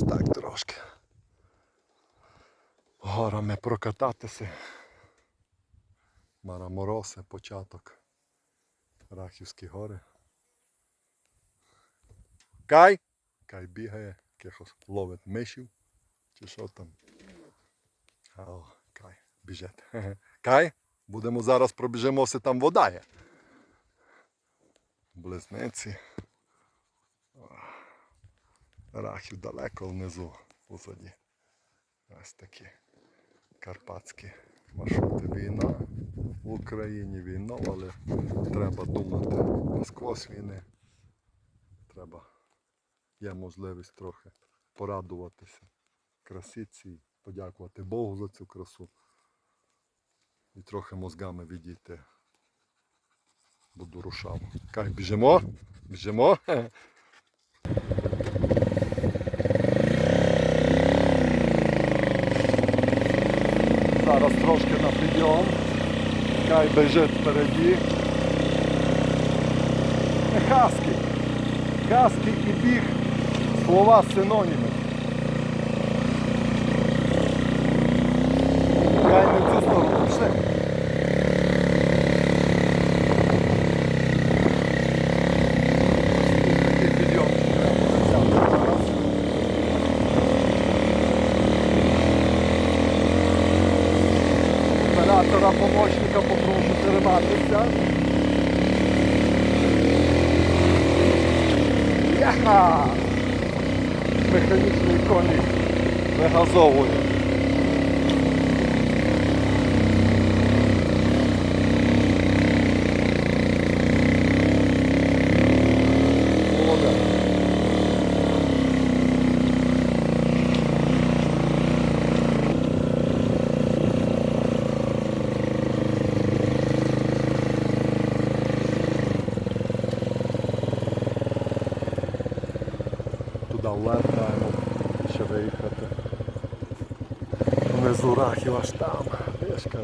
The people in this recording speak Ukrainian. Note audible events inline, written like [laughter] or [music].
Ось так трошки. Горами прокататися. Марамороси, початок. Рахівські гори. Кай! Кай бігає, якихось ловить мишів. Чи що там. О, Кай, біжить. [laughs] Кай, будемо зараз пробіжимося, там вода є. Близнеці. Рахів далеко внизу, позаді. Ось такі карпатські маршрути. Війна в Україні війна, але треба думати насквозь війни. Треба, є можливість трохи порадуватися красі цій, подякувати Богу за цю красу і трохи мозгами відійти. Буду рушав. Кай, біжимо? Біжимо? Зараз трошки на підйом. Кай біжить впереді. Хаски. Хаски і біг. Слова синоніми. Кай не в цю сторону. Пішли. Такий підйом треба взяти зараз. Оператора помощника попрошу триматися. Яха! Механічний коник вигазовує. Маємо ще виїхати. Внизу Рахів аж там. Вишка.